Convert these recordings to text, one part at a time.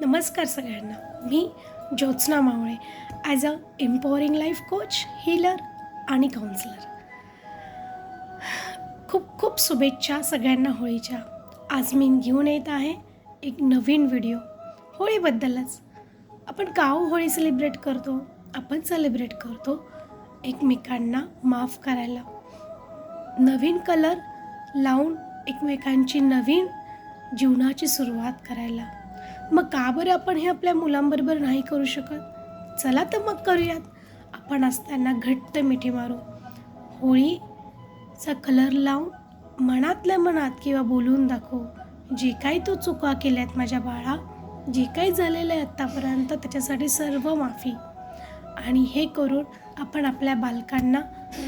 नमस्कार सगळ्यांना. मी Jyotsna Mawale as a empowering life coach healer आणि काउन्सिलर खूप खूप शुभेच्छा सगळ्यांना होळीच्या. आज मी घेऊन येत आहे एक नवीन व्हिडिओ होळीबद्दलच. आपण का हो होळी सेलिब्रेट करतो आपण सेलिब्रेट करतो एकमेकांना माफ करायला. नवीन कलर लावून एकमेकांची नवीन जीवनाची सुरुवात करायला. मग का बरं आपण हे आपल्या मुलांबरोबर नाही करू शकत? चला तर मग करूयात. आपण असताना घट्ट मिठी मारू. होळीचा कलर लावून मनातल्या मनात किंवा बोलून दाखव. जे काही तू चुका केल्यात माझ्या बाळा जे काही झालेलं आहे आत्तापर्यंत त्याच्यासाठी सर्व माफी. आणि हे करून आपण आपल्या बालकांना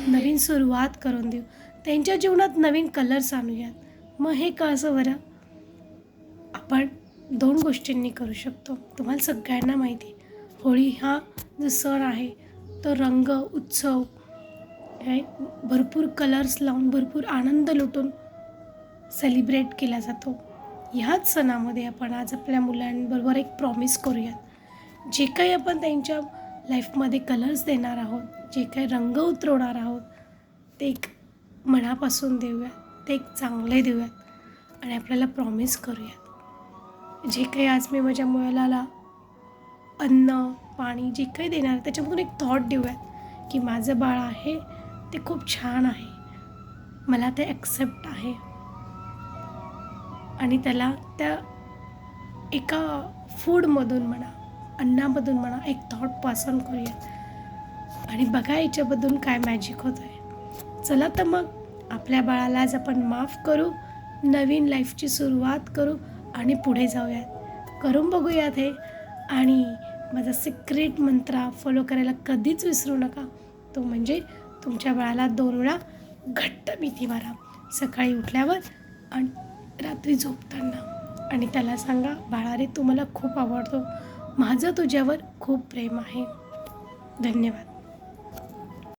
नवीन सुरुवात करून देऊ. त्यांच्या जीवनात नवीन कलर्स आणूयात. मग हे का असं बरं? आपण दोन गोष्टींनी करू शकतो. तुम्हाला सगळ्यांना माहिती आहे. होळी हा जो सण आहे तो रंग उत्सव हे भरपूर कलर्स लावून भरपूर आनंद लुटून सेलिब्रेट केला जातो. ह्याच सणामध्ये आपण आज आपल्या मुलांबरोबर एक प्रॉमिस करूयात. जे काही आपण त्यांच्या लाईफमध्ये कलर्स देणार आहोत जे काही रंग उतरवणार आहोत ते एक मनापासून देऊयात ते एक चांगले देऊयात आणि आपल्याला प्रॉमिस करूयात. जे काही आज मी माझ्या मुलाला अन्न पाणी जे काही देणार आहे त्याच्यामधून एक थॉट देऊयात की माझं बाळ आहे ते खूप छान आहे. मला ते ॲक्सेप्ट आहे. आणि त्याला त्या एका फूडमधून म्हणा अन्नामधून म्हणा एक थॉट पासन करूयात. आणि बघा याच्याबद्दल काय मॅजिक होत आहे चला तर मग आपल्या बाळाला आज आपण माफ करू नवीन लाईफची सुरुवात करू आणि पुढे जाऊयात. करून बघूयात हे. आणि माझा सिक्रेट मंत्रा फॉलो करायला कधीच विसरू नका. तो म्हणजे तुमच्या बाळाला दोन वेळा घट्ट मिठी मारा. सकाळी उठल्यावर आणि रात्री झोपताना. आणि त्याला सांगा बाळा रे तू मला खूप आवडतो. माझं तुझ्यावर खूप प्रेम आहे. धन्यवाद.